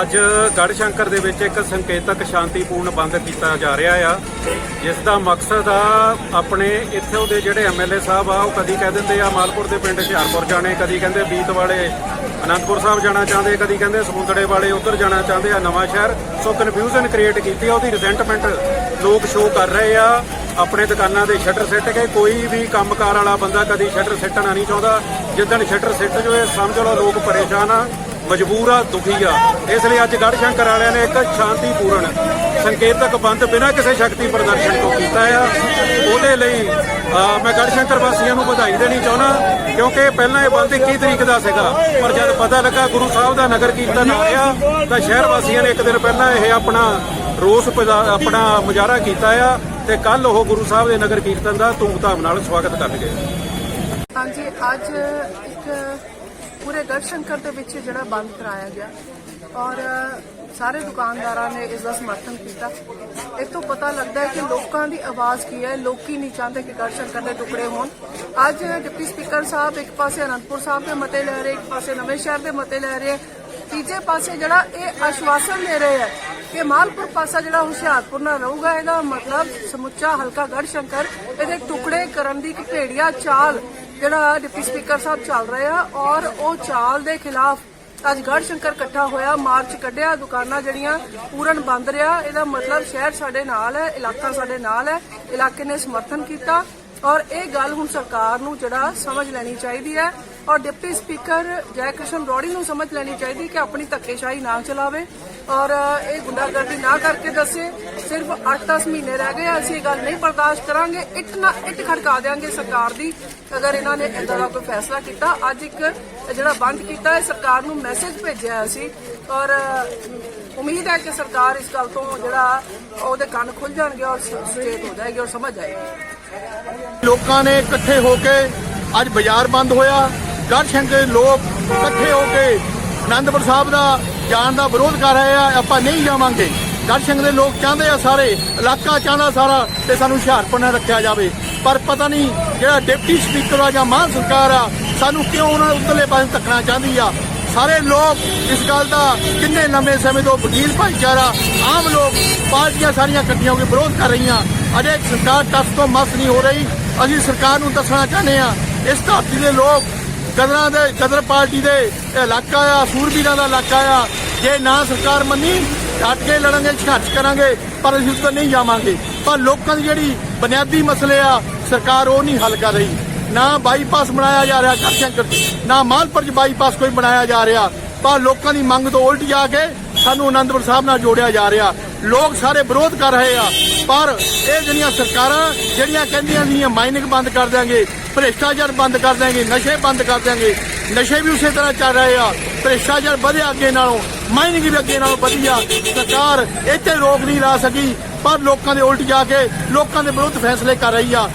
ਅੱਜ ਗੜ੍ਹ ਸ਼ੰਕਰ ਦੇ ਵਿੱਚ ਇੱਕ ਸੰਕੇਤਕ ਸ਼ਾਂਤੀਪੂਰਨ ਬੰਦ ਕੀਤਾ ਜਾ ਰਿਹਾ ਆ, ਜਿਸ ਦਾ ਮਕਸਦ ਆ ਆਪਣੇ ਇੱਥੋਂ ਦੇ ਜਿਹੜੇ ਐਮਐਲਏ ਸਾਹਿਬ ਆ, ਉਹ ਕਦੀ ਕਹਿ ਦਿੰਦੇ ਆ ਮਾਲਪੁਰ ਦੇ ਪਿੰਡ ਹੁਸ਼ਿਆਰਪੁਰ ਜਾਣੇ, ਕਦੀ ਕਹਿੰਦੇ ਬੀਤ ਵਾਲੇ ਅਨੰਦਪੁਰ ਸਾਹਿਬ ਜਾਣਾ ਚਾਹੁੰਦੇ, ਕਦੀ ਕਹਿੰਦੇ ਸਮੁੰਦੜੇ ਵਾਲੇ ਉੱਧਰ ਜਾਣਾ ਚਾਹੁੰਦੇ ਆ ਨਵਾਂ ਸ਼ਹਿਰ। ਸੋ ਕਨਫਿਊਜ਼ਨ ਕ੍ਰੀਏਟ ਕੀਤੀ ਆ, ਉਹਦੀ ਰਿਜ਼ੈਂਟਮੈਂਟ ਲੋਕ ਸ਼ੋਅ ਕਰ ਰਹੇ ਆ, ਆਪਣੇ ਦੁਕਾਨਾਂ ਦੇ ਸ਼ਟਰ ਸਿੱਟ ਕੇ, ਕੋਈ ਵੀ ਕੰਮਕਾਰ ਵਾਲਾ ਬੰਦਾ ਕਦੀ ਸ਼ਟਰ ਸਿੱਟਣਾ ਨਹੀਂ ਚਾਹੁੰਦਾ। ਜਿੱਦਣ ਸ਼ਟਰ ਸਿੱਟ ਜੋਏ ਸਮਝ ਲਓ ਲੋਕ ਪਰੇਸ਼ਾਨ ਆ। ਮਜਬੂਰ ਆ, ਦੁਖੀ ਆ। ਇਸ ਲਈ ਅੱਜ ਗੜ੍ਹ ਸ਼ੰਕਰ ਵਾਲਿਆਂ ਨੇ ਇੱਕ ਸ਼ਾਂਤੀਪੂਰਨ ਸੰਕੇਤਕ ਬੰਦ ਬਿਨਾਂ ਕਿਸੇ ਸ਼ਕਤੀ ਪ੍ਰਦਰਸ਼ਨ ਤੋਂ ਕੀਤਾ ਆ। ਉਹਦੇ ਲਈ ਮੈਂ ਗੜ੍ਹ ਸ਼ੰਕਰ ਵਾਸੀਆਂ ਨੂੰ ਵਧਾਈ ਦੇਣੀ ਚਾਹੁੰਦਾ, ਕਿਉਂਕਿ ਪਹਿਲਾਂ ਇਹ ਬੰਦ 21 ਤਰੀਕ ਦਾ ਸੀਗਾ। ਪਰ ਜਦ ਪਤਾ ਲੱਗਾ ਗੁਰੂ ਸਾਹਿਬ ਦਾ ਨਗਰ ਕੀਰਤਨ ਆ ਰਿਹਾ, ਤਾਂ ਸ਼ਹਿਰ ਵਾਸੀਆਂ ਨੇ ਇੱਕ ਦਿਨ ਪਹਿਲਾਂ ਇਹ ਆਪਣਾ ਰੋਸ ਆਪਣਾ ਮੁਜ਼ਾਹਰਾ ਕੀਤਾ ਆ ਤੇ ਕੱਲ ਉਹ ਗੁਰੂ ਸਾਹਿਬ ਦੇ ਨਗਰ ਕੀਰਤਨ ਦਾ ਧੂਮਧਾਮ ਨਾਲ ਸਵਾਗਤ ਕਰਨਗੇ। ਹਾਂਜੀ, ਅੱਜ ਇੱਕ ਪੂਰੇ ਗੜ੍ਹ ਸ਼ੰਕਰ ਦੇ ਵਿੱਚ ਜਿਹੜਾ ਬੰਦ ਕਰਾਇਆ ਗਿਆ। ਔਰ ਸਾਰੇ ਦੁਕਾਨਦਾਰਾਂ ਨੇ ਇਸ ਦਾ ਸਮਰਥਨ ਕੀਤਾ। ਇਹ ਤੋਂ ਪਤਾ ਲੱਗਦਾ ਹੈ ਕਿ ਲੋਕਾਂ ਦੀ ਆਵਾਜ਼ ਕੀ ਹੈ। ਲੋਕੀ ਨਹੀਂ ਚਾਹੁੰਦੇ ਕਿ ਗੜ੍ਹ ਸ਼ੰਕਰ ਦੇ ਟੁਕੜੇ ਹੋਣ। ਅੱਜ ਡਿਪਟੀ ਸਪੀਕਰ ਸਾਹਿਬ ਇੱਕ ਪਾਸੇ ਅਨੰਦਪੁਰ ਸਾਹਿਬ ਦੇ ਮਤੇ ਲੈ ਰਹੇ, ਇੱਕ ਪਾਸੇ ਨਵੇਂ ਸ਼ਹਿਰ ਦੇ ਮਤੇ ਲੈ ਰਹੇ। ਤੀਜੇ ਪਾਸੇ ਜਿਹੜਾ ਇਹ ਆਸ਼ਵਾਸਨ ਦੇ ਰਹੇ ਹੈ ਕਿ ਮਾਲਪੁਰ ਪਾਸਾ ਜਿਹੜਾ ਹੁਸ਼ਿਆਰਪੁਰ ਨਾਲ ਰਹੂਗਾ, ਇਹਦਾ ਮਤਲਬ ਸਮੁੱਚਾ ਹਲਕਾ ਗੜ੍ਹ ਸ਼ੰਕਰ ਇਹਦੇ ਟੁਕੜੇ ਕਰਨ ਦੀ ਇੱਕ ਭੇੜੀਆ ਚਾਲ ਜਿਹੜਾ ਡਿਪਟੀ ਸਪੀਕਰ ਸਾਹਿਬ ਚੱਲ ਰਹੇ ਆ ਔਰ ਉਹ ਚਾਲ ਦੇ ਖਿਲਾਫ ਅੱਜ ਗੜ ਸ਼ੰਕਰ ਇਕੱਠਾ ਹੋਇਆ, ਮਾਰਚ ਕੱਢਿਆ, ਦੁਕਾਨਾਂ ਜਿਹੜੀਆਂ ਪੂਰਨ ਬੰਦ ਰਿਹਾ, ਇਹਦਾ ਮਤਲਬ ਸ਼ਹਿਰ ਸਾਡੇ ਨਾਲ ਹੈ, ਇਲਾਕਾ ਸਾਡੇ ਨਾਲ ਹੈ, ਇਲਾਕੇ ਨੇ ਸਮਰਥਨ ਕੀਤਾ ਔਰ ਇਹ ਗੱਲ ਹੁਣ ਸਰਕਾਰ ਨੂੰ ਜਿਹੜਾ ਸਮਝ ਲੈਣੀ ਚਾਹੀਦੀ ਹੈ ਔਰ ਡਿਪਟੀ ਸਪੀਕਰ ਜੈ ਕ੍ਰਿਸ਼ਨ ਰੋੜੀ ਨੂੰ ਸਮਝ ਲੈਣੀ ਚਾਹੀਦੀ ਕਿ ਆਪਣੀ ਧੱਕੇਸ਼ਾਹੀ ਨਾ ਚਲਾਵੇ ਔਰ ਇਹ ਗੁੰਡਾਗਰਦੀ ਨਾ ਕਰਕੇ ਦੱਸੇ ਸਿਰਫ 8-10 ਮਹੀਨੇ ਰਹਿ ਗਏ ਅਸੀਂ ਇਹ ਗੱਲ ਨਹੀਂ ਬਰਦਾਸ਼ਤ ਕਰਾਂਗੇ। ਇੱਟ ਨਾ ਇੱਟ ਖੜਕਾ ਦੇਾਂਗੇ ਸਰਕਾਰ ਦੀ, ਅਗਰ ਇਹਨਾਂ ਨੇ ਇਦਾਂ ਦਾ ਕੋਈ ਫੈਸਲਾ ਕੀਤਾ। ਅੱਜ ਇੱਕ ਜਿਹੜਾ ਬੰਦ ਕੀਤਾ ਹੈ, ਸਰਕਾਰ ਨੂੰ ਮੈਸੇਜ ਭੇਜਿਆ ਅਸੀਂ। ਔਰ, ਉਮੀਦ ਹੈ ਕਿ ਸਰਕਾਰ ਇਸ ਗੱਲ ਤੋਂ ਜਿਹੜਾ ਉਹਦੇ ਕੰਨ ਖੁੱਲ ਜਾਣਗੇ ਔਰ ਸੁਚੇਤ ਹੋ ਜਾਏਗੀ ਔਰ ਸਮਝ ਜਾਏਗੀ ਲੋਕਾਂ ਨੇ ਇਕੱਠੇ ਹੋ ਕੇ ਅੱਜ ਬਾਜ਼ਾਰ ਬੰਦ ਹੋਇਆ। ਗੜ੍ਹ ਦੇ ਲੋਕ ਇਕੱਠੇ ਹੋ ਕੇ ਆਨੰਦਪੁਰ ਸਾਹਿਬ ਦਾ ਜਾਣ ਦਾ ਵਿਰੋਧ ਕਰ ਰਹੇ ਆ। ਆਪਾਂ ਨਹੀਂ ਜਾਵਾਂਗੇ। ਗੜ੍ਹ ਸ਼ੰਕਰ ਦੇ ਲੋਕ ਚਾਹੁੰਦੇ ਆ ਸਾਰੇ, ਇਲਾਕਾ ਚਾਹੁੰਦਾ ਸਾਰਾ ਤੇ ਸਾਨੂੰ ਹੁਸ਼ਿਆਰਪੁਰ ਨਾਲ ਰੱਖਿਆ ਜਾਵੇ। ਪਰ ਪਤਾ ਨਹੀਂ ਜਿਹੜਾ ਡਿਪਟੀ ਸਪੀਕਰ ਆ ਜਾਂ ਮਾਨ ਸਰਕਾਰ ਆ, ਸਾਨੂੰ ਕਿਉਂ ਉਹਨਾਂ ਉੱਤਲੇ ਪਾਸੇ ਧੱਕਣਾ ਚਾਹੁੰਦੀ ਆ? ਸਾਰੇ ਲੋਕ ਇਸ ਗੱਲ ਦਾ ਕਿੰਨੇ ਲੰਮੇ ਸਮੇਂ ਤੋਂ ਵਕੀਲ ਭਾਈਚਾਰਾ, ਆਮ ਲੋਕ ਪਾਰਟੀਆਂ ਸਾਰੀਆਂ ਇਕੱਠੀਆਂ ਹੋ ਕੇ ਵਿਰੋਧ ਕਰ ਰਹੀਆਂ। ਅਜੇ ਸਰਕਾਰ ਟੱਸ ਤੋਂ ਮਸ ਨਹੀਂ ਹੋ ਰਹੀ। ਅਸੀਂ ਸਰਕਾਰ ਨੂੰ ਦੱਸਣਾ ਚਾਹੁੰਦੇ ਆ, ਇਸ ਧਰਤੀ ਦੇ ਲੋਕ ਗਦਰਾਂ ਦੇ ਗਦਰ ਪਾਰਟੀ ਦੇ ਇਲਾਕਾ ਆ, ਸੂਰਬੀਰਾਂ ਦਾ ਇਲਾਕਾ ਆ, ਜੇ ਨਾ ਸਰਕਾਰ ਮੰਨੀ ਡਟ ਕੇ ਲੜਾਂਗੇ ਸੰਘਰਸ਼ ਕਰਾਂਗੇ, ਪਰ ਅਸੀਂ ਉੱਤੇ ਨਹੀਂ ਜਾਵਾਂਗੇ। ਪਰ ਲੋਕਾਂ ਦੀ ਜਿਹੜੀ ਬੁਨਿਆਦੀ ਮਸਲੇ ਆ, ਸਰਕਾਰ ਉਹ ਨਹੀਂ ਹੱਲ ਕਰ ਰਹੀ। ਨਾ ਬਾਈਪਾਸ ਬਣਾਇਆ ਜਾ ਰਿਹਾ ਕਰਸ਼ੰਕਰ ਨਾ ਮਾਲਪੁਰ ਚ ਬਾਈਪਾਸ ਕੋਈ ਬਣਾਇਆ ਜਾ ਰਿਹਾ। ਪਰ ਲੋਕਾਂ ਦੀ ਮੰਗ ਤੋਂ ਉਲਟ ਜਾ ਕੇ ਸਾਨੂੰ ਆਨੰਦਪੁਰ ਸਾਹਿਬ ਨਾਲ ਜੋੜਿਆ ਜਾ ਰਿਹਾ। ਲੋਕ ਸਾਰੇ ਵਿਰੋਧ ਕਰ ਰਹੇ ਆ, ਪਰ ਇਹ ਜਿਹੜੀਆਂ ਸਰਕਾਰਾਂ, ਜਿਹੜੀਆਂ ਕਹਿੰਦੀਆਂ ਸੀ, ਮਾਈਨਿੰਗ ਬੰਦ ਕਰ ਦਿਆਂਗੇ, ਭ੍ਰਿਸ਼ਟਾਚਾਰ ਬੰਦ ਕਰ ਦਿਆਂਗੇ, ਨਸ਼ੇ ਬੰਦ ਕਰ ਦਿਆਂਗੇ, ਨਸ਼ੇ ਵੀ ਉਸੇ ਤਰ੍ਹਾਂ ਚੱਲ ਰਹੇ ਆ, ਭ੍ਰਿਸ਼ਟਾਚਾਰ ਵਧਿਆ ਅੱਗੇ ਨਾਲੋਂ ਮਾਈਨਿੰਗ ਵੀ ਅੱਗੇ ਨਾਲੋਂ ਵਧੀਆ। ਸਰਕਾਰ ਇੱਥੇ ਰੋਕ ਨਹੀਂ ਲਾ ਸਕੀ, ਪਰ ਲੋਕਾਂ ਦੇ ਉਲਟ ਜਾ ਕੇ ਲੋਕਾਂ ਦੇ ਵਿਰੁੱਧ ਫੈਸਲੇ ਕਰ ਰਹੀ ਆ।